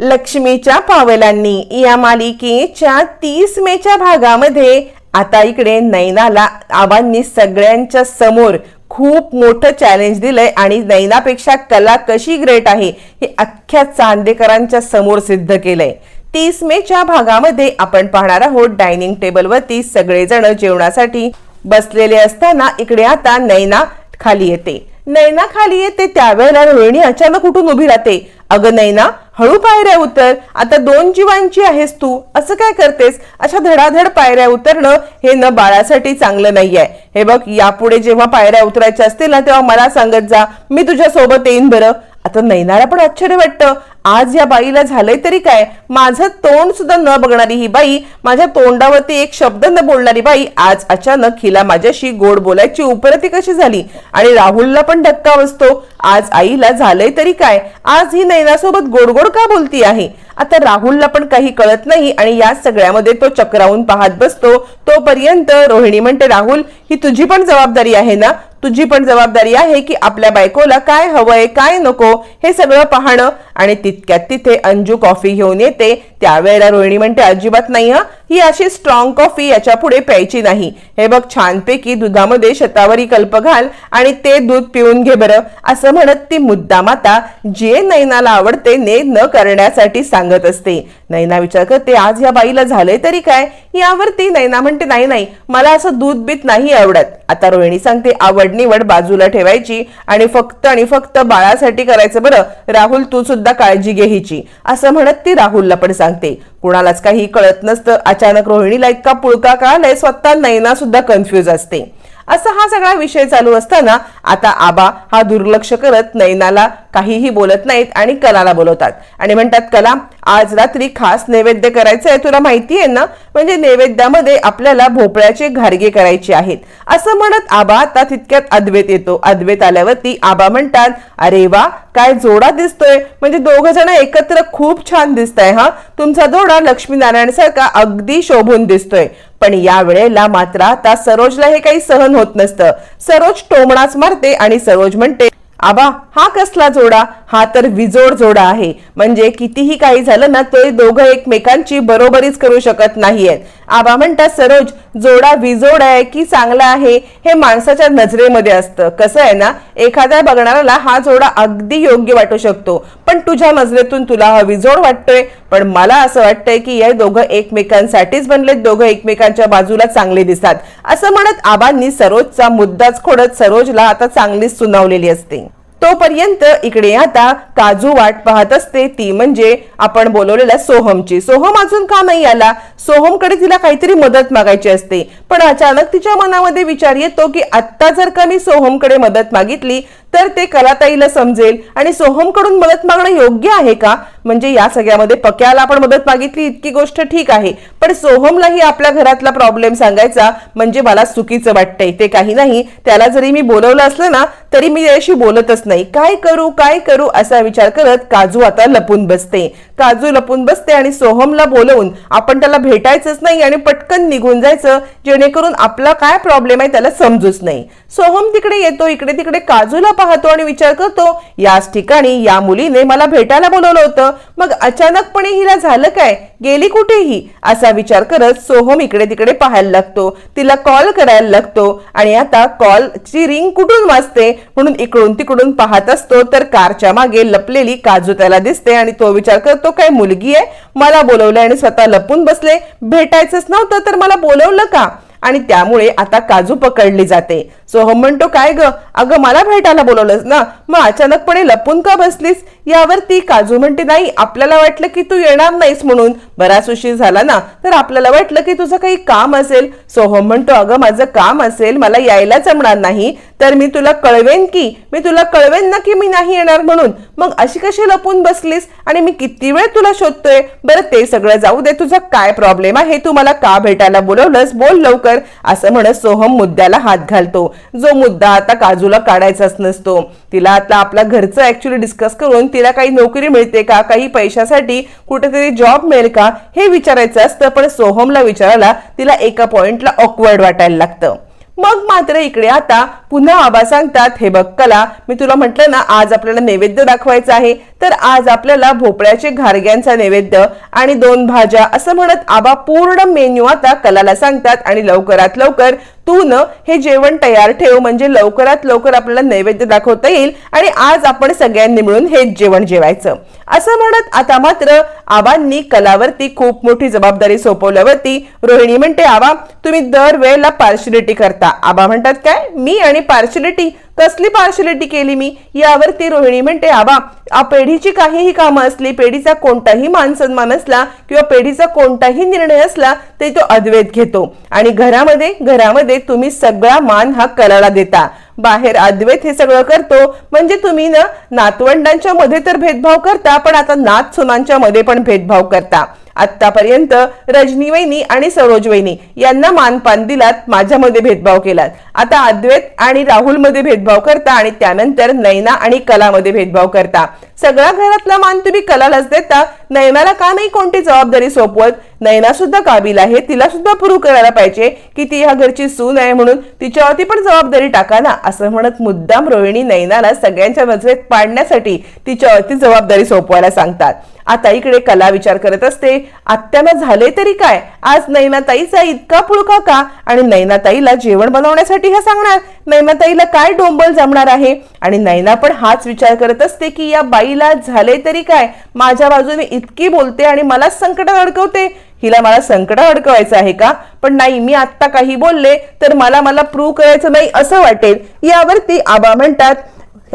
लक्ष्मीच्या पावलांनी या मालिकेच्या तीस मेच्या भागामध्ये आता इकडे नैनाला आबांनी सगळ्यांच्या समोर खूप मोठं चॅलेंज दिलंय आणि नैनापेक्षा कला कशी ग्रेट आहे हे अख्ख्या चांदेकरांच्या समोर सिद्ध केलंय. तीस मेच्या भागामध्ये आपण पाहणार आहोत डायनिंग टेबलवरती सगळेजण जेवणासाठी बसलेले असताना इकडे आता नैना खाली येते. नैना खाली येते त्यावेळेला रोहिणी अचानक उठून उभी राहते. अगं नैना हळू पायऱ्या उतर. आता दोन जीवांची आहेस तू. असं काय करतेस? अशा धडाधड पायऱ्या उतरणं हे न बाळासाठी चांगलं नाहीये. हे बघ यापुढे जेव्हा पायऱ्या उतरायच्या असतील ना तेव्हा मला सांगत जा. मी तुझ्या सोबत येईन बरं. आता नैनाला पण आश्चर्य वाटतं. आज या बाईला झालंय तरी काय? माझं तोंड सुद्धा न बघणारी ही बाई माझ्या तोंडावरती एक शब्द न बोलणारी बाई आज अचानक हिला माझ्याशी गोड बोलायची उपरती कशी झाली? आणि राहुलला पण धक्का बसतो. आज आईला झालंय तरी काय? आज ही नैनासोबत गोड गोड का बोलती आहे? आता राहुलला पण काही कळत नाही आणि या सगळ्यामध्ये तो चक्रावून पाहत बसतो. तोपर्यंत रोहिणी म्हणते राहुल ही तुझी पण जबाबदारी आहे ना? तुझी पण जबाबदारी आहे की आपल्या बायकोला काय हवंय काय नको हे सगळं पाहणं आणि तितक्यात तिथे अंजू कॉफी घेऊन येते. त्यावेळेला रोहिणी म्हणते अजिबात नाही हा. ही अशी स्ट्रॉंग कॉफी याच्यापुढे प्यायची नाही. हे बघ छानपैकी दुधामध्ये शतावरी कल्प घाल आणि ते दूध पिऊन घे बरं. असं म्हणत ती मुद्दाम आता जे नैनाला आवडते ने न करण्यासाठी सांगत असते. नैना विचार करते आज या बाईला झालंय तरी काय? यावरती नैना म्हणते नाही नाही मला असं दूध बीत नाही आवडत. आता रोहिणी सांगते आवड निवड बाजूला ठेवायची आणि फक्त आणि फक्त बाळासाठी करायचं बरं. राहुल तू सुद्धा काळजी घे हिची. असं म्हणत ती राहुलला पण सांगते. कुणालाच काही कळत नसतं. अचानक रोहिणीला इतका पुळका कळालाय स्वतः नैना सुद्धा कन्फ्युज असते. असा हा सगळा विषय चालू असताना आता आबा हा दुर्लक्ष करत नैनाला काहीही बोलत नाहीत आणि कलाला बोलवतात. आणि म्हणतात कला आज रात्री खास नैवेद्य करायचं आहे तुला माहिती आहे ना? म्हणजे नैवेद्यामध्ये आपल्याला भोपळ्याचे घारगे करायचे आहेत. असं म्हणत आबा आता तितक्यात अद्वैत येतो. अद्वैत आल्यावरती आबा म्हणतात अरे वा काय जोडा दिसतोय. म्हणजे दोघ जण एकत्र खूप छान दिसताय हा. तुमचा जोडा लक्ष्मीनारायण सारखा अगदी शोभून दिसतोय. पण या वेळेला मात्र आता सरोजला हे काही सहन होत नसतं. सरोज टोमणाच मारते आणि सरोज म्हणते आबा हा कसला जोडा? हा तर विजोड जोडा आहे. म्हणजे कितीही काही झालं ना ते दोघं एकमेकांची बरोबरीच करू शकत नाहीयेत. आबा म्हणतात सरोज जोडा विजोड आहे की चांगला आहे हे माणसाच्या नजरेमध्ये असतं. कसं आहे ना एखाद्या बघणाऱ्याला हा जोडा अगदी योग्य वाटू शकतो. पण तुझ्या नजरेतून तुला हा विजोड वाटतोय. पण मला असं वाटतंय की हे दोघं एकमेकांसाठीच बनलेत. दोघं एकमेकांच्या बाजूला चांगले दिसतात. असं म्हणत आबांनी सरोजचा मुद्दाच खोडत सरोजला आता चांगलीच सुनावलेली असते. तोपर्यंत इकडे आता काजू वाट पाहत असते. ती म्हणजे आपण बोलवलेल्या सोहमची. सोहम अजून का नाही आला? सोहमकडे तिला काहीतरी मदत मागायची असते. पण अचानक तिच्या मनामध्ये विचार येतो की आत्ता जर का मी सोहमकडे मदत मागितली तर ते कलाताईला समजेल. आणि सोहमकडून मदत मागणं योग्य आहे का? म्हणजे या सगळ्यामध्ये पक्याला आपण मदत मागितली इतकी गोष्ट ठीक आहे. पण सोहमलाही आपल्या घरातला प्रॉब्लेम सांगायचा म्हणजे मला चुकीचं वाटतंय. ते काही नाही. त्याला जरी मी बोलवलं असलं ना तरी मी त्याशी बोलतच नाही. काय करू काय करू असा विचार करत काजू आता लपून बसते. काजू लपून बसते आणि सोहमला बोलवून आपण त्याला भेटायचंच नाही आणि पटकन निघून जायचं जेणेकरून आपला काय प्रॉब्लेम आहे त्याला समजूच नाही. सोहम तिकडे येतो इकडे तिकडे काजूला पाहतो आणि विचार करतो याच ठिकाणी या मुलीने मला भेटायला बोलवलं होतं. मग अचानकपणे हिला झालं काय? गेली कुठेही? असा विचार करत सोहम इकडे तिकडे पाहायला लागतो. तिला कॉल करायला लागतो आणि आता कॉलची रिंग कुठून वाजते? म्हणून इकडून तिकडून पाहत असतो तर कारच्या मागे लपलेली काजू त्याला दिसते आणि तो विचार करतो तो काय मुलगी आहे? मला बोलवलं आणि स्वतः लपून बसले. भेटायचंच नव्हतं तर मला बोलवलं का? आणि त्यामुळे आता काजू पकडली जाते. सोहम म्हणतो काय ग? अगं मला भेटायला बोलवलंस ना? मग अचानकपणे लपून का बसलीस? यावर ती काजू म्हणते नाही आपल्याला वाटलं की तू येणार नाहीस म्हणून. बराच उशीर झाला ना. तर आपल्याला वाटलं की तुझं काही काम असेल. सोहम म्हणतो अगं माझं काम असेल. मला यायला जमणार नाही. तर मी तुला कळवेन की मी तुला कळवेन ना की मी नाही येणार म्हणून. मग अशी कशी लपून बसलीस? आणि मी किती वेळ तुला शोधतोय? बरं ते सगळं जाऊ दे. तुझा काय प्रॉब्लेम आहे? तू मला का भेटायला बोलवलंस? बोल लवकर. असं म्हणत सोहम मुद्द्याला हात घालतो. जो मुद्दा आता काजूला काढायचाच नसतो. तिला आता आपल्या घरचं ऍक्च्युली डिस्कस करून तिला काही नोकरी मिळते का? काही पैशासाठी कुठेतरी जॉब मिळेल का? हे विचारायचं असतं पण सोहमला विचारायला तिला एका पॉइंटला ऑकवर्ड वाटायला लागतं. मग मात्र इकडे आता पुन्हा आबा सांगतात हे बघ कला मी तुला म्हटलं ना आज आपल्याला नैवेद्य दाखवायचा आहे. तर आज आपल्याला भोपळ्याचे घारग्यांचा नैवेद्य आणि दोन भाज्या असं म्हणत आबा पूर्ण मेन्यू आता कलाला सांगतात आणि लवकरात लवकर तू न हे जेवण तयार ठेव म्हणजे लवकरात लवकर आपल्याला नैवेद्य दाखवता येईल आणि आज आपण सगळ्यांनी मिळून हेच जेवण जेवायचं. असं म्हणत आता मात्र आबांनी कलावरती खूप मोठी जबाबदारी सोपवल्यावरती रोहिणी म्हणते आबा तुम्ही दर वेळेला पार्शलिटी करता. आबा म्हणतात काय? मी आणि पार्शलिटी कसली पार्शलिटी केली मी? यावरती रोहिणी म्हणते आबा पेढीची काहीही कामं असली पेढीचा कोणताही मान सन्मान असला किंवा पेढीचा कोणताही निर्णय असला ते तो अद्वैत घेतो. आणि घरामध्ये घरामध्ये तुम्ही सगळा मान हा कलाला देता. बाहेर अद्वैत हे सगळं करतो. म्हणजे तुम्ही ना नातवंडांच्या मध्ये तर भेदभाव करता पण आता नात सुनांच्या मध्ये पण भेदभाव करता. आतापर्यंत रजनी वहिनी आणि सरोज वहिनी यांना मानपान दिलात माझ्यामध्ये भेदभाव केलात. आता अद्वैत आणि राहुलमध्ये भेदभाव करता आणि त्यानंतर नैना आणि कलामध्ये भेदभाव करता. सगळ्या घरातला मान तुम्ही कलालाच देता. नैनाला का नाही कोणती जबाबदारी सोपवत? नैना सुद्धा काबिल आहे तिला सुद्धा प्रूव्ह करायला पाहिजे की ती ह्या घरची सून आहे म्हणून तिच्यावरती पण जबाबदारी टाका ना असं म्हणत मुद्दाम रोहिणी नैनाला सगळ्यांच्या नजरेत पाडण्यासाठी तिच्यावरती जबाबदारी सोपवायला सांगतात. आता इकडे कला विचार करत असते आत्याला झाले तरी काय? आज नैनाताईचा इतका पुळका का? आणि नैनाताईला जेवण बनवण्यासाठी हे सांगणार? नैनाताईला काय डोंबल जमणार आहे? आणि नैना पण हाच विचार करत असते की या बाईला झाले तरी काय? माझ्या बाजूने इतकी बोलते आणि मलाच संकटात अडकवते. हिला मला संकटात अडकवायचं आहे का? पण नाही मी आत्ता काही बोलले तर मला मला प्रूव्ह करायचं नाही असं वाटेल. यावरती आबा म्हणतात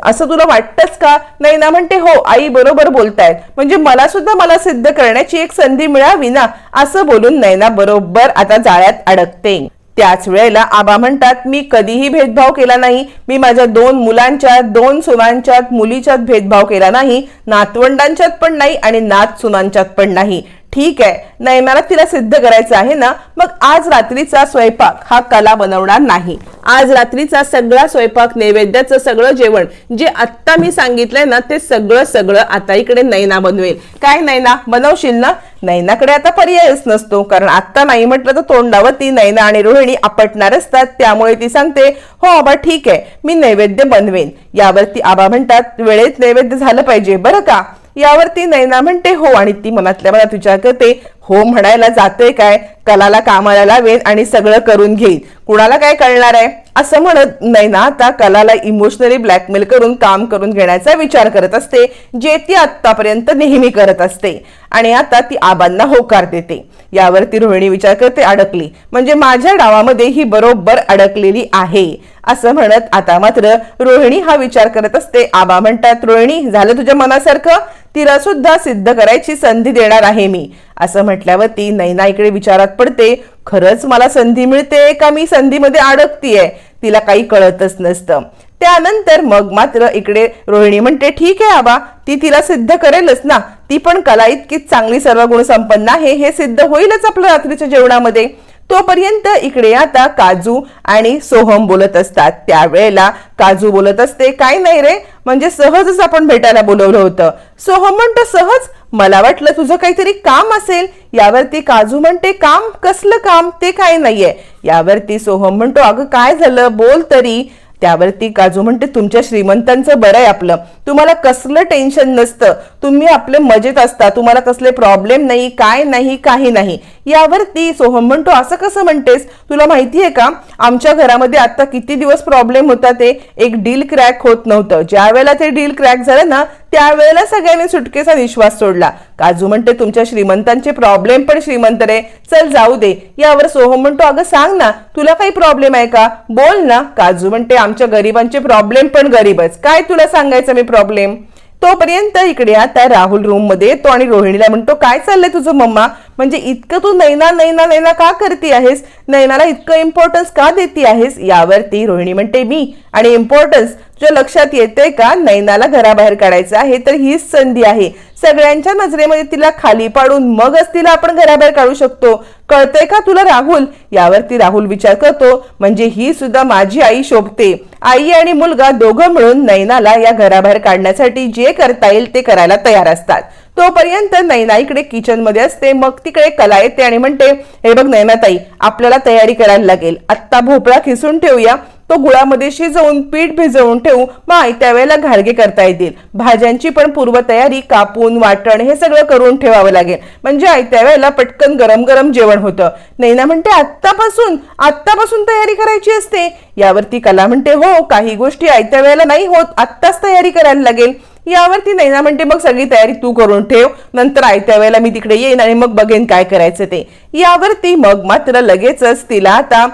असं तुला वाटतंच का? नाही ना म्हणते हो आई बरोबर बोलतायत. म्हणजे मला सुद्धा मला सिद्ध करण्याची एक संधी मिळावी ना? असं बोलून नैना बरोबर आता जाळ्यात अडकते. त्याच वेळेला आबा म्हणतात मी कधीही भेदभाव केला नाही. मी माझ्या दोन मुलांच्यात दोन सुनांच्यात मुलीच्यात भेदभाव केला नाही. नातवंडांच्यात पण नाही आणि नात सुनांच्यात पण नाही. ठीक आहे. नैनाला तिला सिद्ध करायचं आहे ना मग आज रात्रीचा स्वयंपाक हा कला बनवणार नाही. आज रात्रीचा सगळा स्वयंपाक नैवेद्याचं सगळं जेवण जे आत्ता मी सांगितलंय ना ते सगळं सगळं आता इकडे नैना बनवेल. काय नैना? बनवशील ना? नैनाकडे आता पर्यायच नसतो कारण आत्ता नाही म्हटलं तर तोंडावर ती नैना आणि रोहिणी आपटणार असतात त्यामुळे ती सांगते हो आबा ठीक आहे. मी नैवेद्य बनवेन. यावरती आबा म्हणतात वेळेत नैवेद्य झालं पाहिजे बरं का? यावरती नैना म्हणते हो आणि ती मनातल्या मनात विचार करते हो म्हणायला जाते काय? कलाला कामाला लावेन आणि सगळं करून घेईन कुणाला काय कळणार आहे? असं म्हणत नाही ना आता कलाला इमोशनली ब्लॅकमेल करून काम करून घेण्याचा विचार करत असते जे ती आतापर्यंत नेहमी करत असते. आणि आता ती आबांना होकार देते. यावरती रोहिणी विचार करते अडकली. म्हणजे माझ्या डावामध्ये ही बरोबर अडकलेली आहे असं म्हणत आता मात्र रोहिणी हा विचार करत असते. आबा म्हणतात रोहिणी झालं तुझ्या मनासारखं? तिला सुद्धा सिद्ध करायची संधी देणार आहे मी. असं म्हटल्यावरती नैना इकडे विचारात पडते खरंच मला संधी मिळते का? मी संधीमध्ये अडकतीये. तिला काही कळतच नसतं. त्यानंतर मग मात्र इकडे रोहिणी म्हणते ठीक आहे आबा ती तिला सिद्ध करेलच ना. ती पण कला इतकीच चांगली सर्व गुणसंपन्न आहे. हे सिद्ध होईलच आपलं रात्रीच्या जेवणामध्ये. तोपर्यंत इकडे आता काजू आणि सोहम बोलत असतात. त्यावेळेला काजू बोलत असते काय नाही रे? म्हणजे सहजच आपण भेटायला बोलवलं होतं. सोहम म्हणतो सहज? मला वाटलं तुझं काहीतरी काम असेल. यावरती काजू म्हणते काम? कसलं काम? ते काय नाहीये. यावरती सोहम म्हणतो अगं काय झालं? बोल तरी. त्यावर ती काजू म्हणते तुमच्या श्रीमंतांचं बरं आहे आपलं. तुम्हाला कसलं टेन्शन नसतं. तुम्ही आपले मजेत असता. तुम्हाला कसले प्रॉब्लेम नाही काय नाही काही नाही. यावरती सोहम म्हणतो असं कसं म्हणतेस? तुला माहिती आहे का? आमच्या घरामध्ये आता किती दिवस प्रॉब्लेम होता ते? एक डील क्रॅक होत नव्हतं. ज्या वेळेला ते डील क्रॅक झालं ना त्यावेळेला सगळ्यांनी सुटकेचा निश्वास सोडला. काजू म्हणते तुमच्या श्रीमंतांचे प्रॉब्लेम पण श्रीमंत रे. चल जाऊ दे. यावर सोहम म्हणतो अगं सांग ना तुला काही प्रॉब्लेम आहे का? बोल ना. काजू म्हणते आमच्या गरिबांचे प्रॉब्लेम पण गरीबच. काय तुला सांगायचं मी प्रॉब्लेम तोपर्यंत इकडे आता राहुल रूममध्ये येतो आणि रोहिणीला म्हणतो काय चाललंय तुझं मम्मा? म्हणजे इतकं तू नैना नैना नैना का करते आहेस? नैनाला इतकं इम्पॉर्टन्स का देते आहेस? यावरती रोहिणी म्हणते मी आणि इम्पॉर्टन्स तुझ्या लक्षात येते का नैनाला घराबाहेर काढायचं आहे तर हीच संधी आहे. सगळ्यांच्या नजरेमध्ये तिला खाली पाडून मगच तिला आपण घराबाहेर काढू शकतो. कळतंय का तुला राहुल? यावरती राहुल विचार करतो म्हणजे ही सुद्धा माझी आई शोभते. आई आणि मुलगा दोघं मिळून नैनाला या घराबाहेर काढण्यासाठी जे करता येईल ते करायला तयार असतात. तोपर्यंत नैना इकडे किचनमध्ये असते मग तिकडे कला येते आणि म्हणते हे बघ नैनाताई आपल्याला तयारी करायला लागेल. आत्ता भोपळा खिसून ठेवूया तो गुळामध्ये शिजवून पीठ भिजवून ठेवू मग त्यावेळेला घाडगे करता येतील. भाज्यांची पण पूर्वतयारी कापून वाटण हे सगळं करून ठेवावं लागेल. म्हणजे आई त्यावेळेला पटकन गरम गरम जेवण होतं. नैना म्हणते आत्तापासून आत्तापासून तयारी करायची असते. यावरती कला म्हणते हो काही गोष्टी आयत्या वेळेला नाही होत आत्ताच तयारी करायला लागेल. यावरती नैना म्हणते मग सगळी तयारी तू करून ठेव नंतर आयत्या वेळेला मी तिकडे येईन आणि मग बघेन काय करायचं ते. यावरती मग मात्र लगेचच तिला आता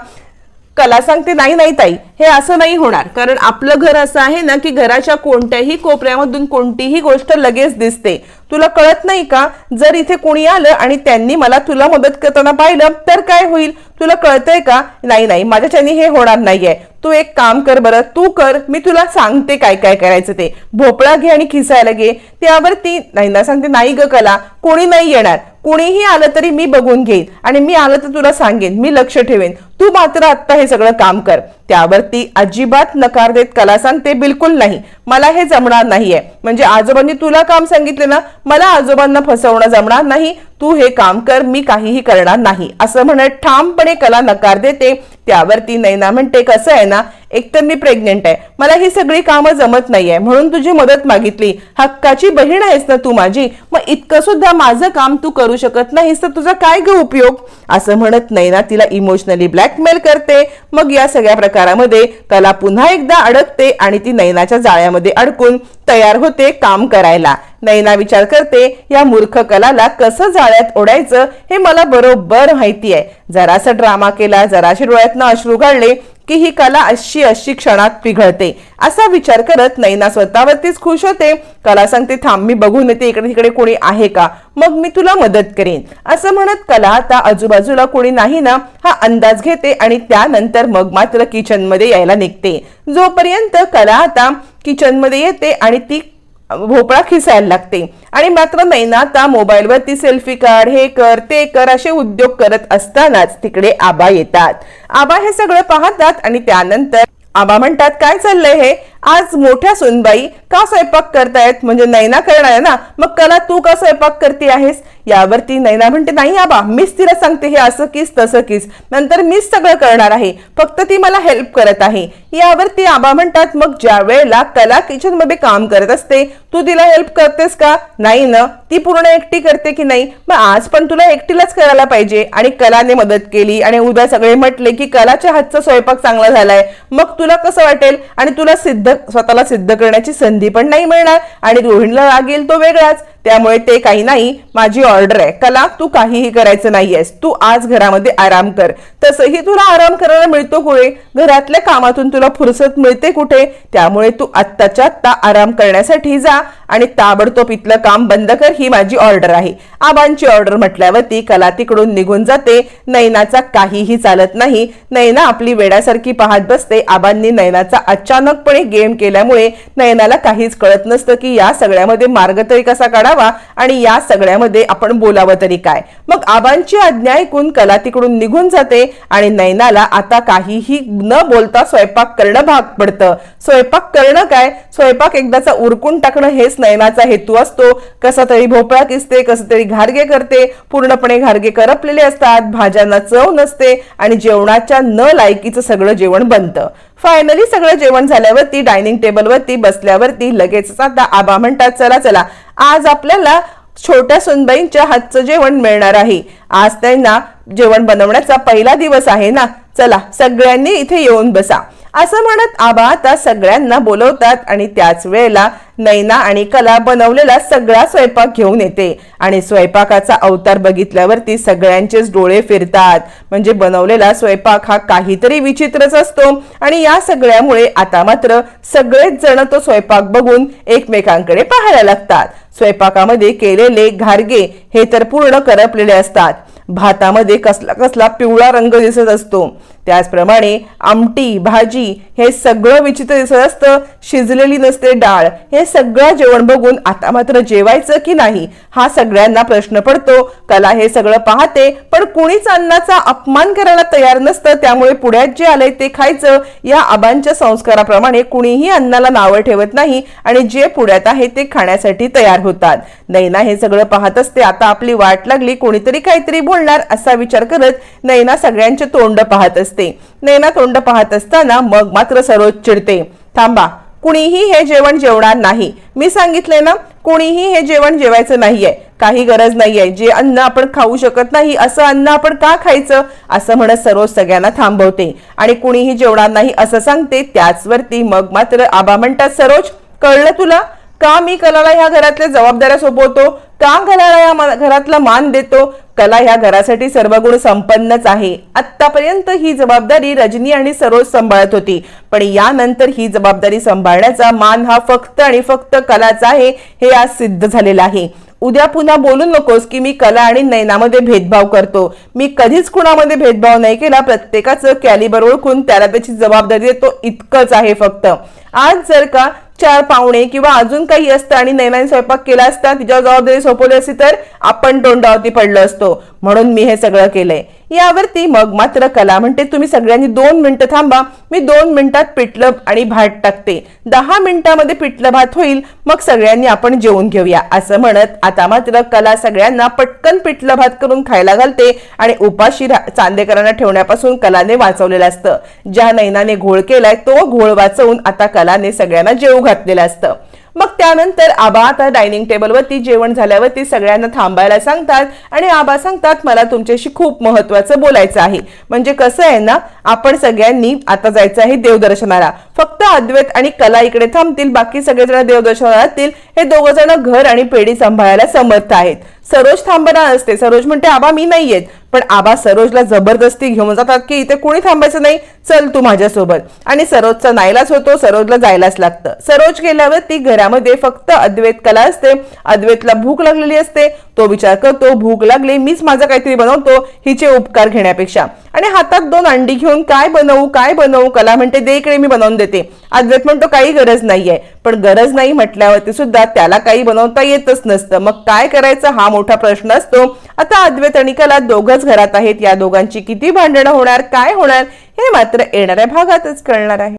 कला सांगते नाही नाही ताई हे असं नाही होणार. कारण आपलं घर असं आहे ना की घराच्या कोणत्याही कोपऱ्यामधून कोणतीही गोष्ट लगेच दिसते. तुला कळत नाही का? जर इथे कोणी आलं आणि त्यांनी मला तुला मदत करताना पाहिलं तर काय होईल? तुला कळतंय का? नाही नाही माझ्याच्यानी हे होणार नाहीये. तू एक काम कर बरं तू कर मी तुला सांगते काय काय करायचं ते. भोपळा घे आणि खिसायला घे. त्यावर ती नाही ना सांगते नाही ग कला कोणी नाही येणार. कुणीही आलं तरी मी बघून घेईन आणि मी आलं तर तुला सांगेन मी लक्ष ठेवेन. तू मात्र आत्ता हे सगळं काम कर. त्यावरती अजिबात नकार देत कला सांगते बिलकुल नाही. मला हे जमणार नाहीये. म्हणजे आजोबांनी तुला काम सांगितले ना मला आजोबांना फसवणं जमणार नाही. तू हे काम कर मी काहीही करणार नाही. असं म्हणत ठामपणे कला नकार देते. त्यावरती नैना म्हणते कसं आहे ना एकतर मी प्रेग्नेंट आहे. मला ही सगळी कामं जमत नाहीये. म्हणून तुझी मदत मागितली. हक्काची बहीण आहेस ना तू माझी. मग इतकं सुद्धा माझं काम तू करू शकत नाहीस तर तुझा काय ग उपयोग? असं म्हणत नैना तिला इमोशनली ब्लॅकमेल करते. मग या सगळ्या प्रकारामध्ये कला पुन्हा एकदा अडकते आणि ती नैनाच्या जाळ्यामध्ये अडकून तयार होते काम करायला. नैना विचार करते या मूर्ख कलाला कसं जाळ्यात ओढायचं हे मला बरोबर माहिती आहे. जरासा ड्रामा केला जराशे डोळ्यातनं अश्रू घालले की ही कला अशी अशी क्षणात पिघळते असा विचार करत नैना स्वतःवरतीच खुश होते. कला सांगते थांब मी बघून येते इकडे तिकडे कोणी आहे का? मग मी तुला मदत करेन. असं म्हणत कला आता आजूबाजूला कोणी नाही ना हा अंदाज घेते आणि त्यानंतर मग मात्र किचनमध्ये यायला निघते. जोपर्यंत कला आता किचनमध्ये येते आणि ती भोपळा खिसायला लागते. आणि मात्र नैना आता मोबाईलवरती सेल्फी काढ हे कर ते कर असे उद्योग करत असतानाच तिकडे आबा येतात. आबा हे सगळं पाहतात आणि त्यानंतर आबा म्हणतात काय चाललंय हे? आज मोठ्या सुनबाई का स्वयंपाक करतायत? म्हणजे नैना करणार आहे ना? मग कला तू का स्वयंपाक करते आहेस? यावरती नैना म्हणते नाही आबा मीच तिला सांगते हे असं कीस तसं कीस. नंतर मीच सगळं करणार आहे. फक्त ती मला हेल्प करत आहे. यावरती आबा म्हणतात मग ज्या वेळेला कला किचनमध्ये काम करत असते तू तिला हेल्प करतेस का? नाही ना. ती पूर्ण एकटी करते की नाही? मग आज पण तुला एकटीलाच करायला पाहिजे. आणि कलाने मदत केली आणि उद्या सगळे म्हटले की कलाच्या हातचा स्वयंपाक चांगला झालाय. मग तुला कसं वाटेल? आणि तुला सिद्ध स्वतःला सिद्ध करण्याची संधी पण नाही मिळणार आणि रोहिणीला लागेल तो वेगळाच. त्यामुळे ते काही नाही माझी ऑर्डर आहे. कला तू काहीही करायचं नाहीयेस. तू आज घरामध्ये आराम कर. तसंही तुला आराम करायला मिळतो कुठे घरातल्या कामातून तुला फुरसत मिळते कुठे? त्यामुळे तू आत्ताच्या आत्ता आराम करण्यासाठी जा आणि ताबडतोब इथलं काम बंद कर ही माझी ऑर्डर आहे. आबांची ऑर्डर म्हटल्यावरती कला तिकडून निघून जाते. नैनाचा काहीही चालत नाही. नैना आपली वेड्यासारखी पाहत बसते. आबांनी नैनाचा अचानकपणे गेम केल्यामुळे नैनाला काहीच कळत नसतं की या सगळ्यामध्ये मार्ग तरी कसा काढा करावा आणि या सगळ्यामध्ये आपण बोलावं तरी काय? मग आबांची आज्ञा ऐकून कला तिकडून निघून जाते आणि नैनाला आता काहीही न बोलता स्वयंपाक करणं भाग पडतं. स्वयंपाक करणं काय? स्वयंपाक एकदाचा उरकून टाकणं हेच नयनाचा हेतू असतो. कसा तरी भोपळा किसते कसं तरी घारगे करते. पूर्णपणे घारगे करपलेले असतात. भाज्यांना चव नसते आणि जेवणाच्या न लायकीचं सगळं जेवण बनतं. फायनली सगळं जेवण झाल्यावरती डायनिंग टेबलवरती बसल्यावरती लगेच आता आबा म्हणतात चला चला आज आपल्याला छोट्या सुनबाईंच्या हातचं जेवण मिळणार आहे. आज त्यांना जेवण बनवण्याचा पहिला दिवस आहे ना. चला सगळ्यांनी इथे येऊन बसा. असं म्हणत आबा आता सगळ्यांना बोलवतात आणि त्याच वेळेला नैना आणि कला बनवलेला सगळा स्वयंपाक घेऊन येते. आणि स्वयंपाकाचा अवतार बघितल्यावरती सगळ्यांचेच डोळे फिरतात. म्हणजे बनवलेला स्वयंपाक हा काहीतरी विचित्रच असतो. आणि या सगळ्यामुळे आता मात्र सगळेच जण तो स्वयंपाक बघून एकमेकांकडे पाहायला लागतात. स्वयंपाकामध्ये केलेले घारगे हे तर पूर्ण करपलेले असतात. भातामध्ये कसला कसला पिवळा रंग दिसत असतो. त्याचप्रमाणे आमटी भाजी हे सगळं विचित्र दिसत असतं. शिजलेली नसते डाळ. हे सगळं जेवण बघून आता मात्र जेवायचं की नाही हा सगळ्यांना प्रश्न पडतो. कला हे सगळं पाहते पण कुणीच अन्नाचा अपमान करायला तयार नसतं. त्यामुळे पुढ्यात जे आलंय ते खायचं. या आबांच्या संस्काराप्रमाणे कुणीही अन्नाला नावं ठेवत नाही आणि जे पुढ्यात आहे ते खाण्यासाठी तयार होतात. नैना हे सगळं पाहत असते. आता आपली वाट लागली कोणीतरी काहीतरी बोलणार असा विचार करत नैना सगळ्यांचे तोंड पाहत असते. नैना तोंड पाहत असताना मग मात्र सरोज चिडते. थांबा कुणीही हे जेवण जेवणार नाही. मी सांगितले ना कुणीही हे जेवण जेवायचं नाहीये. काही गरज नाहीये. जे अन्न आपण खाऊ शकत नाही असं अन्न आपण का खायचं? असं म्हणत सरोज सगळ्यांना थांबवते. आणि कुणीही जेवणार नाही असं सांगते. त्याचवरती मग मात्र आबा म्हणतात सरोज कळलं तुला? का मी कलाला ह्या घरातल्या जबाबदाऱ्या सोपवतो का कलाला या घरातला मान देतो? कला ह्या घरासाठी सर्व गुण संपन्नच आहे. आतापर्यंत ही जबाबदारी रजनी आणि सरोज सांभाळत होती. पण यानंतर ही जबाबदारी सांभाळण्याचा मान हा फक्त आणि फक्त कलाचा आहे हे आज सिद्ध झालेलं आहे. उद्या पुन्हा बोलू नकोस की मी कला आणि नैनामध्ये भेदभाव करतो. मी कधीच कुणामध्ये भेदभाव नाही केला. प्रत्येकाचं कॅलिबर ओळखून त्याला त्याची जबाबदारी देतो. इतकंच आहे फक्त. आज जर का चार पाहुणे किंवा अजून काही असतं आणि नैनाने स्वयंपाक केला असता तिच्यावर जबाबदारी सोपवली असती तर आपण तोंडावरती पडलो असतो. म्हणून मी हे सगळं केलंय. यावरती मग मात्र कला म्हणते तुम्ही सगळ्यांनी दोन मिनिटं थांबा मी दोन मिनिटात पिठलं आणि भात टाकते. दहा मिनिटामध्ये पिठलं भात होईल मग सगळ्यांनी आपण जेवून घेऊया. असं म्हणत आता मात्र कला सगळ्यांना पटकन पिठलं भात करून खायला घालते आणि उपाशी रा- चांदेकरांना ठेवण्यापासून कलाने वाचवलेलं असतं. ज्या नैनाने घोळ केलाय तो घोळ वाचवून आता कलाने सगळ्यांना जेवू घातलेलं असतं. मग त्यानंतर आबा आता डायनिंग टेबलवरती जेवण झाल्यावरती सगळ्यांना थांबायला सांगतात आणि आबा सांगतात मला तुमच्याशी खूप महत्वाचं बोलायचं आहे. म्हणजे कसं आहे ना आपण सगळ्यांनी आता जायचं आहे देवदर्शनाला. फक्त अद्वैत आणि कला इकडे थांबतील बाकी सगळेजण देवदर्शनाला जातील. हे दोघ जण घर आणि पेढी सांभाळायला समर्थ आहेत. सरोज थांबणार असते. सरोज म्हणते आबा मी नाही येत पण आबा सरोजला जबरदस्ती घेऊन जातात की इथे कोणी थांबायचं नाही? चल तू माझ्यासोबत. आणि सरोजचा नाईलाच होतो सरोजला जायलाच लागतं. सरोज गेल्यावर ती घरामध्ये फक्त अद्वैत कला असते. अद्वैतला भूक लागलेली असते. तो विचार करतो भूक लागली मीच माझं काहीतरी बनवतो हिचे उपकार घेण्यापेक्षा. आणि हातात दोन अंडी घेऊन काय बनवू काय बनवू? कला म्हणते दे इकडे मी बनवून देते. अद्वैत म्हणतो काही गरज नाहीये. पण गरज नाही म्हटल्यावरती सुद्धा त्याला काही बनवता येतच नसतं. मग काय करायचं? हा मोठा प्रश्न असतो. आता अद्वैत आणि कला दोघच घरात आहेत. या दोघांची किती भांडणं होणार? काय होणार? हे मात्र येणाऱ्या भागातच कळणार आहे.